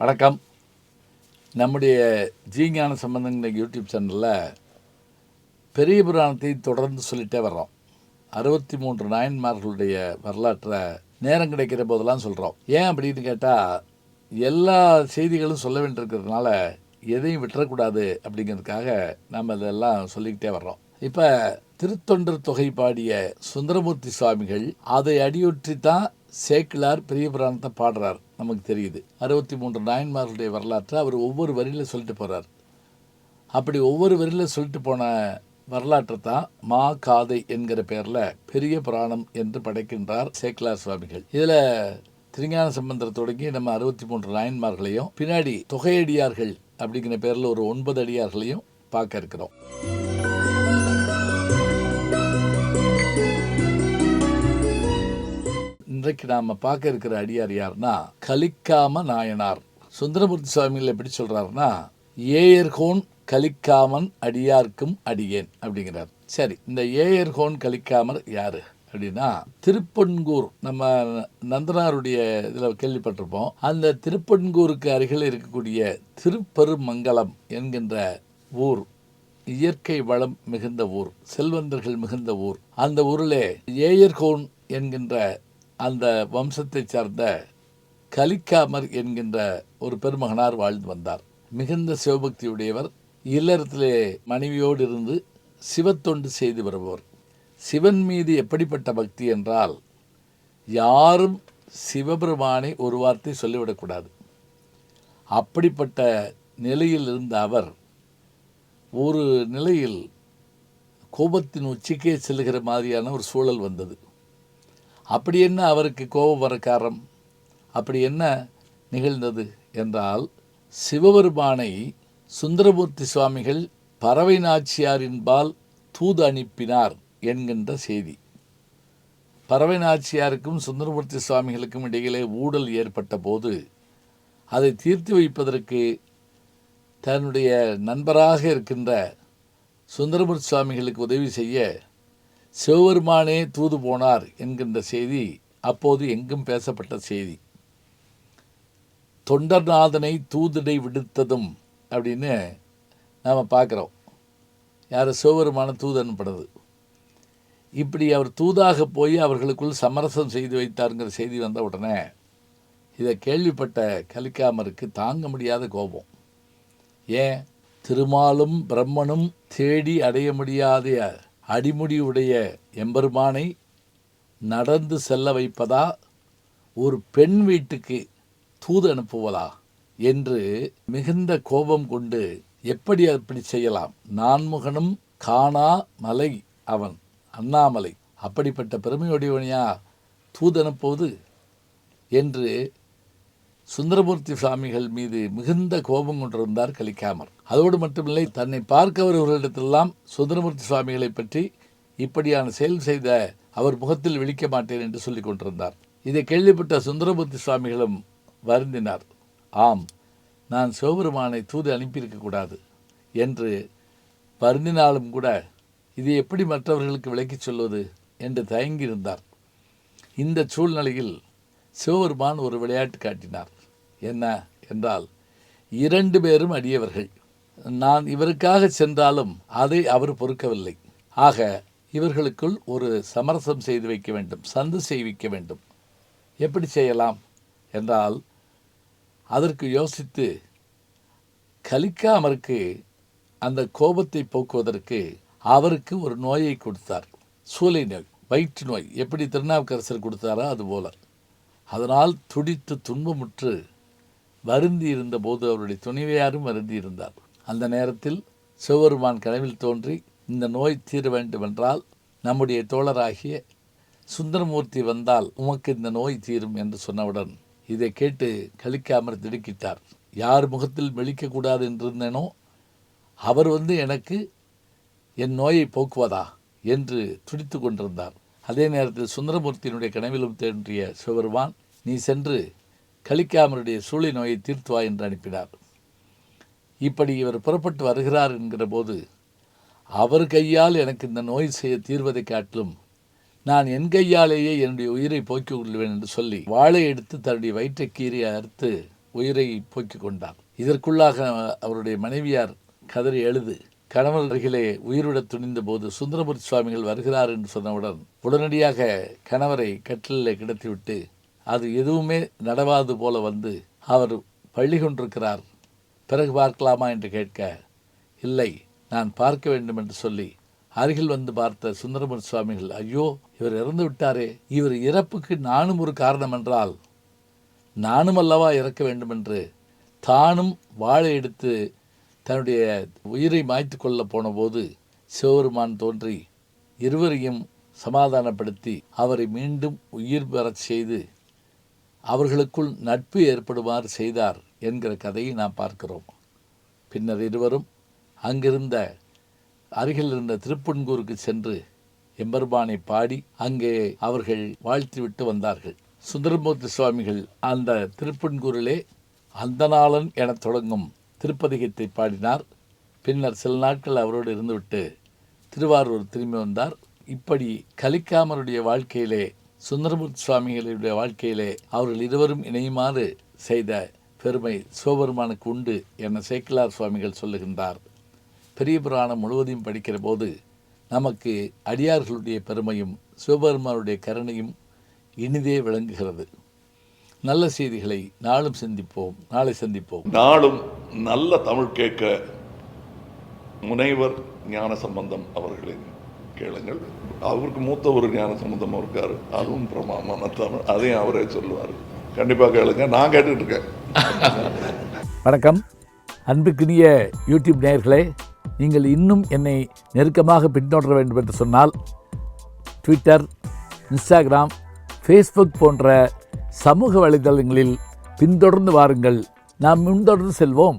வணக்கம். நம்முடைய ஜீஞான சம்பந்தங்கிற யூடியூப் சேனலில் பெரிய புராணத்தை தொடர்ந்து சொல்லிட்டே வர்றோம். அறுபத்தி மூன்று நாயன்மார்களுடைய வரலாற்றை நேரம் கிடைக்கிற போதெல்லாம் சொல்கிறோம் ஏன் அப்படின்னு கேட்டால் எல்லா செய்திகளும் சொல்ல வேண்டியிருக்கிறதுனால எதையும் விட்டுறக்கூடாது அப்படிங்கிறதுக்காக நம்ம இதெல்லாம் சொல்லிக்கிட்டே வர்றோம். இப்போ திருத்தொண்டர் தொகை பாடிய சுந்தரமூர்த்தி சுவாமிகள் அதை அடியொற்றி தான் சேக்கிலார் பெரிய புராணத்தை பாடுறார். நமக்கு தெரியுது. அறுபத்தி மூன்று நாயன்மார்களுடைய வரலாற்றை அவர் ஒவ்வொரு வரியில் சொல்லிட்டு போகிறார் அப்படி ஒவ்வொரு வரியில் சொல்லிட்டு போன வரலாற்றை தான் மா காதை என்கிற பெயரில் பெரிய புராணம் என்று படைக்கின்றார் சேக்கிலார் சுவாமிகள். இதில் திருஞான சம்பந்தர் தொடங்கி நம்ம அறுபத்தி மூன்று நாயன்மார்களையும் பின்னாடி தொகையடியார்கள் அப்படிங்கிற பேரில் ஒரு ஒன்பது அடியார்களையும் பார்க்க இருக்கிறோம். இன்றைக்கு நாம் பார்க்க இருக்கிற அடியார் யாருன்னா கலிக்காம நாயனார். சுந்தரமூர்த்தி சுவாமிகள் எப்படி சொல்றாருன்னா ஏயர்கோன் கலிக்காமன் அடியார்க்கும் அடியேன் அப்படிங்கிறார். சரி இந்த ஏயர்கோன் கலிக்காமர் யாரு அப்படின்னா திருப்பன்கூர் நம்ம நந்தனாருடைய இதில் கேள்விப்பட்டிருப்போம். அந்த திருப்பன்கூருக்கு அருகில் இருக்கக்கூடிய திருப்பெருமங்கலம் என்கின்ற ஊர் இயற்கை வளம் மிகுந்த ஊர் செல்வந்தர்கள் மிகுந்த ஊர். அந்த ஊரில் ஏயர்கோன் என்கின்ற அந்த வம்சத்தை சார்ந்த கலிக்காமர் என்கின்ற ஒரு பெருமகனார் வாழ்ந்து வந்தார். மிகுந்த சிவபக்தியுடையவர். இல்லறத்திலே மனைவியோடு இருந்து சிவத்தொண்டு செய்து வருபவர். சிவன் மீது எப்படிப்பட்ட பக்தி என்றால் யாரும் சிவபெருமானை ஒரு வார்த்தை சொல்லிவிடக்கூடாது. அப்படிப்பட்ட நிலையில் இருந்த அவர் ஒரு நிலையில் கோபத்தின் உச்சிக்கே செல்லுகிற மாதிரியான ஒரு சூழல் வந்தது. அப்படி என்ன அவருக்கு கோபம் வர காரணம்? அப்படி என்ன நிகழ்ந்தது என்றால் சிவபெருமானை சுந்தரமூர்த்தி சுவாமிகள் பறவை நாச்சியாரின்பால் தூது அனுப்பினார் என்கின்ற செய்தி. பறவை நாச்சியாருக்கும் சுந்தரமூர்த்தி சுவாமிகளுக்கும் இடையிலே ஊழல் ஏற்பட்ட போது அதை தீர்த்து வைப்பதற்கு தன்னுடைய நண்பராக இருக்கின்ற சுந்தரமூர்த்தி சுவாமிகளுக்கு உதவி செய்ய சிவபெருமானே தூது போனார் என்கின்ற செய்தி அப்போது எங்கும் பேசப்பட்ட செய்தி. தொண்டர்நாதனை தூதிடை விடுத்ததும் அப்படின்னு நாம் பார்க்குறோம். யார்? சிவபெருமான தூது இப்படி அவர் தூதாக போய் அவர்களுக்குள் சமரசம் செய்து வைத்தாருங்கிற செய்தி வந்த உடனே இதை கேள்விப்பட்ட கலிக்காமருக்கு தாங்க முடியாத கோபம். ஏன்? திருமாலும் பிரம்மனும் தேடி அடைய முடியாத அடிமுடியுடைய எம்பெருமானை நடந்து செல்ல வைப்பதா? ஒரு பெண் வீட்டுக்கு தூது அனுப்புவதா? என்று மிகுந்த கோபம் கொண்டு எப்படி அப்படி செய்யலாம்? நான்முகனும் காணா மலை அவன் அண்ணாமலை. அப்படிப்பட்ட பெருமையுடையவனையா தூது அனுப்புவது? என்று சுந்தரமூர்த்தி சுவாமிகள் மீது மிகுந்த கோபம் கொண்டிருந்தார் கலிக்காமர். அதோடு மட்டுமில்லை தன்னை பார்க்க வருவர்களிடத்தெல்லாம் சுந்தரமூர்த்தி சுவாமிகளை பற்றி இப்படியான செயல் செய்த அவர் முகத்தில் விழிக்க மாட்டேன் என்று சொல்லிக் கொண்டிருந்தார். இதை கேள்விப்பட்ட சுந்தரமூர்த்தி சுவாமிகளும் வருந்தினார். ஆம் நான் சிவபெருமானை தூது அனுப்பியிருக்கக்கூடாது என்று வருந்தினாலும் கூட இதை எப்படி மற்றவர்களுக்கு விளக்கிச் சொல்வது என்று தயங்கியிருந்தார். இந்த சூழ்நிலையில் சிவபெருமான் ஒரு விளையாட்டு காட்டினார். என்ன என்றால் இரண்டு பேரும் அடியவர்கள். நான் இவருக்காக சென்றாலும் அதை அவர் பொறுக்கவில்லை. ஆக இவர்களுக்குள் ஒரு சமரசம் செய்து வைக்க வேண்டும் சந்து செய்விக்க வேண்டும். எப்படி செய்யலாம் என்றால் அதற்கு யோசித்து கலிக்காமருக்கு அந்த கோபத்தை போக்குவதற்கு அவருக்கு ஒரு நோயை கொடுத்தார். சூளை நோய் வயிற்று நோய். எப்படி திருநாவுக்கரசர் கொடுத்தாரோ அதுபோல. அதனால் துடித்து துன்பமுற்று வருந்தி இருந்தபோது அவருடைய துணைவியாரும் வருந்தி இருந்தார். அந்த நேரத்தில் சிவபெருமான் கனவில் தோன்றி இந்த நோய் தீர வேண்டுமென்றால் நம்முடைய தோழராகிய சுந்தரமூர்த்தி வந்தால் உமக்கு இந்த நோய் தீரும் என்று சொன்னவுடன் இதை கேட்டு கழிக்காமற் திடுக்கிட்டார். யார் முகத்தில் மெழிக்கக்கூடாது என்றிருந்தேனோ அவர் வந்து எனக்கு என் நோயை போக்குவதா என்று துடித்து கொண்டிருந்தார். அதே நேரத்தில் சுந்தரமூர்த்தியினுடைய கனவிலும் தோன்றிய சிவபெருமான் நீ சென்று கலிக்காமருடைய சூளை நோயை தீர்த்துவா என்று அனுப்பினார். இப்படி இவர் புறப்பட்டு வருகிறார் என்கிற போது அவர் கையால் எனக்கு இந்த நோய் செய்ய தீர்வதை காட்டிலும் நான் என் கையாலேயே என்னுடைய உயிரை போக்கிக் கொள்வேன் என்று சொல்லி வாழை எடுத்து தன்னுடைய வயிற்றை கீறி அறுத்து உயிரை போக்கிக் கொண்டார். இதற்குள்ளாக அவருடைய மனைவியார் கதறி எழுது கணவன் அருகிலே உயிரிட துணிந்த போது சுந்தரமூர்த்தி சுவாமிகள் வருகிறார் என்று சொன்னவுடன் உடனடியாக கணவரை கட்டிலே கிடத்திவிட்டு அது எதுவுமே நடவாது போல வந்து அவர் பள்ளி கொண்டிருக்கிறார். பிறகு பார்க்கலாமா என்று கேட்க இல்லை நான் பார்க்க வேண்டும் என்று சொல்லி அருகில் வந்து பார்த்த சுந்தரமூர் சுவாமிகள் ஐயோ இவர் இறந்து விட்டாரே. இவர் இறப்புக்கு நானும் ஒரு காரணம் என்றால் நானும் அல்லவா இறக்க வேண்டும் என்று தானும் வாழை எடுத்து தன்னுடைய உயிரை மாய்த்து கொள்ள போனபோது சிவபெருமான் தோன்றி இருவரையும் சமாதானப்படுத்தி அவரை மீண்டும் உயிர் பெறச் செய்து அவர்களுக்குள் நட்பு ஏற்படுமாறு செய்தார் என்கிற கதையை நாம் பார்க்கிறோம். பின்னர் இருவரும் அங்கிருந்த அருகில் இருந்த திருப்பன்கூருக்கு சென்று எம்பெருமானை பாடி அங்கே அவர்கள் வாழ்த்திவிட்டு வந்தார்கள். சுந்தரமூர்த்தி சுவாமிகள் அந்த திருப்பன்கூரிலே அந்தநாளன் எனத் தொடங்கும் திருப்பதிகத்தை பாடினார். பின்னர் சில நாட்கள் அவரோடு இருந்துவிட்டு திருவாரூர் திரும்பி வந்தார். இப்படி கலிக்காமருடைய வாழ்க்கையிலே சுந்தரமூர்த்தி சுவாமிகளுடைய வாழ்க்கையிலே அவர்கள் இருவரும் இணையுமாறு செய்த பெருமை சிவபெருமானுக்கு உண்டு என சேக்கிலார் சுவாமிகள் சொல்லுகின்றார். பெரிய புராணம் முழுவதையும் படிக்கிற போது நமக்கு அடியார்களுடைய பெருமையும் சிவபெருமானுடைய கருணையும் இனிதே விளங்குகிறது. நல்ல செய்திகளை நாளும் சிந்திப்போம் நாளை சந்திப்போம். நாளும் நல்ல தமிழ் கேட்க முனைவர் ஞான சம்பந்தம் அவர்களின் கேளுங்கள். அவருக்கு மூத்த ஒரு ஞான சம்மந்தமாக இருக்கார். அதுவும் பிரமாமான தமிழ் அதையும் அவரே சொல்லுவார். கண்டிப்பாக கேளுங்க. நான் கேட்டுட்டு இருக்கேன். வணக்கம். அன்புக்குரிய யூடியூப் நேயர்களே நீங்கள் இன்னும் என்னை நெருக்கமாக பின்தொடர வேண்டும் என்று சொன்னால் ட்விட்டர் இன்ஸ்டாகிராம் ஃபேஸ்புக் போன்ற சமூக வலைதளங்களில் பின்தொடர்ந்து வாருங்கள். நாம் முன்தொடர்ந்து செல்வோம்.